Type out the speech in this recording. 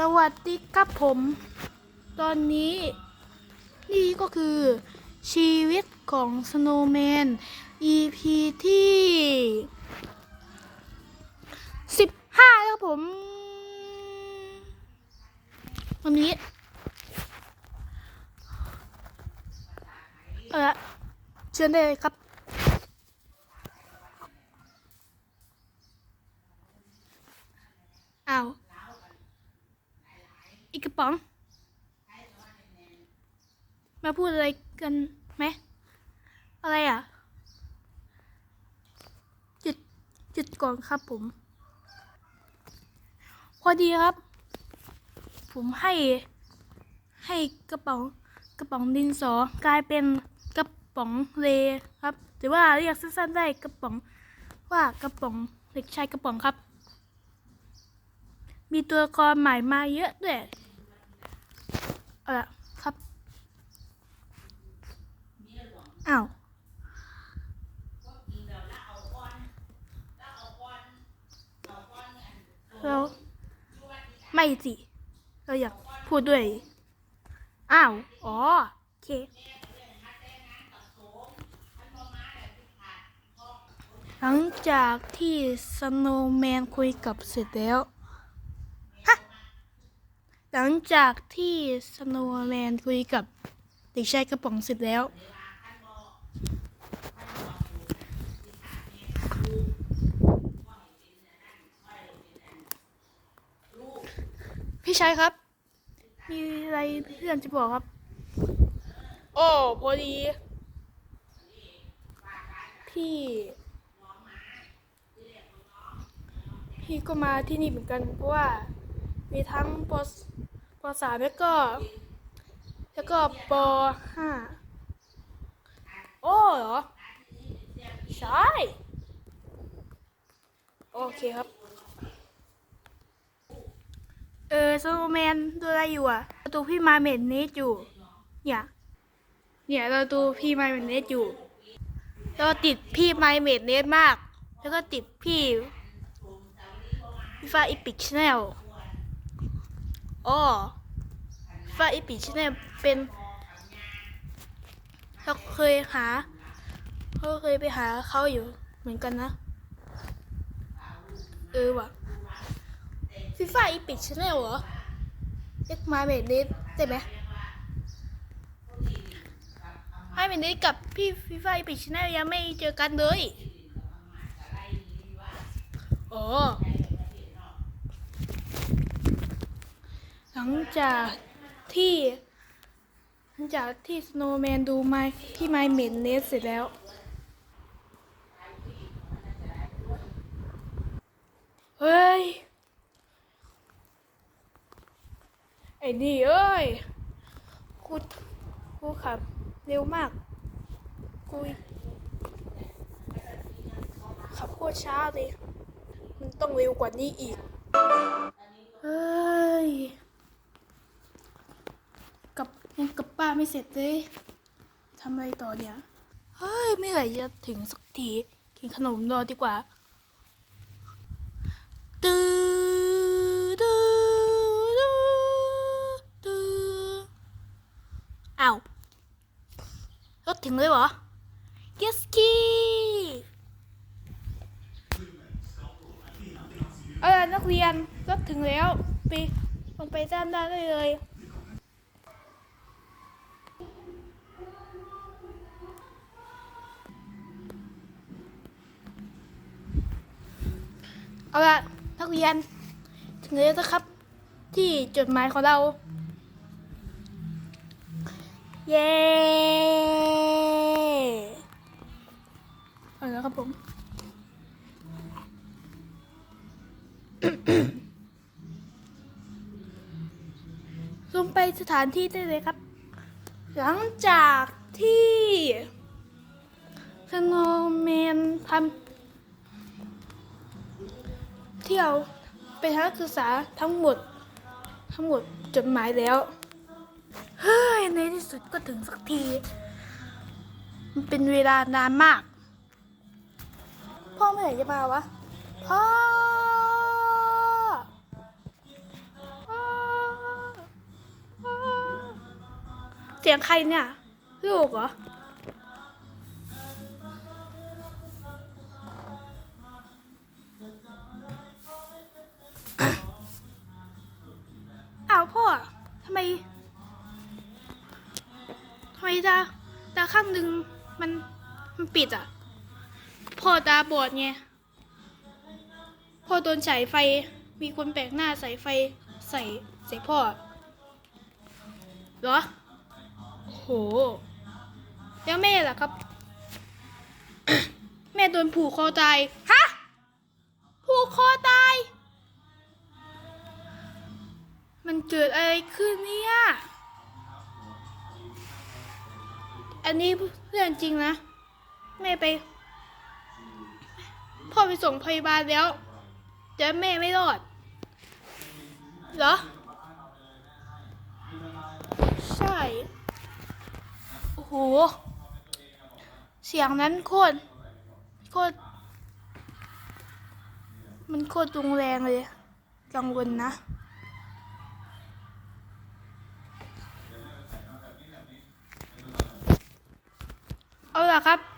สวัสดีครับผม ตอนนี้นี่ก็คือชีวิตของสโนว์แมน EP ที่ 15แล้วครับผม วันนี้เอาละเชิญได้เลยครับ อ้าว อี กระป๋อง มาพูดอะไรกันไหม อะไรอะ จุดจุดก่อนครับผม พอดีครับ ผมให้ ให้กระป๋องกระป๋องดินสอกลายเป็นกระป๋องเลครับหรือว่าเรียกสั้นๆได้กระป๋องว่ากระป๋องเด็กชายกระป๋องครับ มีตัวละครใหม่มาเยอะด้วย เอาละครับอ้าวเราไม่สิ เราอยากพูดด้วย อ้าว อ๋อ โอเคหลังจากที่สโนว์แมนคุยกับเสร็จแล้ว หลังจากที่สโนว์แมนคุยกับเด็กชายกระป๋องเสร็จแล้ว พี่ชายครับ มีอะไรเพื่อนจะบอกครับ โอ้พอดี พี่ พี่ก็มาที่นี่เหมือนกันเพราะว่า มีทั้งปปสามแล้วก็ แล้วก็ปห้าโอ้เหรอ ใช่ โอเคครับ เออโซโลแมนดูอะไรอยู่อะเราดูพี่มาเมดเนสอยู่ เนี่ย เนี่ยเราดูพี่มาเมดเนสอยู่ เราติดพี่ไมเมดเนสมาก แล้วก็ติดพี่ฟีฟาอีพิกชแนล อ๋อฟีฟ่าอีพิชแนลเป็นเราเคยหาเราเคยไปหาเขาอยู่เหมือนกันนะ เออว่ะฟีฟ่าอีพิกชแนลเหรอเรียกมาเมดเนสได้ไหมไอเมดเนสกับพี่ฟีฟ่าอีพิกชแนลยังไม่เจอกันเลยอ๋อ หลังจากที่หลังจากที่สโนว์แมนดูไมพี่ไมเหมดเนสเสร็จแล้ว เฮ้ย ไอ้นี่เอ้ย กูกูขับเร็วมาก กูขับโคตรช้าเลย มันต้องเร็วกว่านี้อีก เฮ้ย ยังกลับบ้านไม่เสร็จเลยทำอะไรต่อเนี่ย เฮ้ย ไม่ไหร่จะถึงสักที กินขนมรอดีกว่าตื้อตื้อตื้อตื้ออ้าวรถถึงเลยเหรอ yes key เอาล่ะนักเรียนรถถึงแล้วไปลงไปด้านด้านได้เลย เอาละนักเรียน ถึงแล้วนะครับ ที่จดหมายของเรา เย้เอาละครับผม ลงไปสถานที่ได้เลยครับ หลังจากที่สโนว์แมนทำ ที่เราเป็นนัศึกษาทั้งหมด ทั้งหมดจดหมายแล้ว เฮ้ย ในที่สุดก็ถึงสักที มันเป็นเวลานานมาก พ่อเมื่อไหร่จะมาวะ พ่อเสียงใครเนี่ย ลูกเหรอ ตาตาข้างหนึ่งมันมันปิดอะ พอตาบอดไงพ่อโดนฉายไฟมีคนแปลกหน้าใส่ไฟใส่ใส่พ่อเหรอโหแล้วแม่ล่ะครับ แม่โดนผูกคอตายฮะผูกคอตาย มันเกิดอะไรขึ้นเนี่ย อันนี้เรื่องจริงนะ แม่ไป พ่อไปส่งพยาบาลแล้วแต่แม่ไม่รอด เหรอ ใช่ โอ้โห เสียงนั้นโคตร โคตร มันโคตรรุนแรงเลย กังวลนะเอาล่ะ ครับ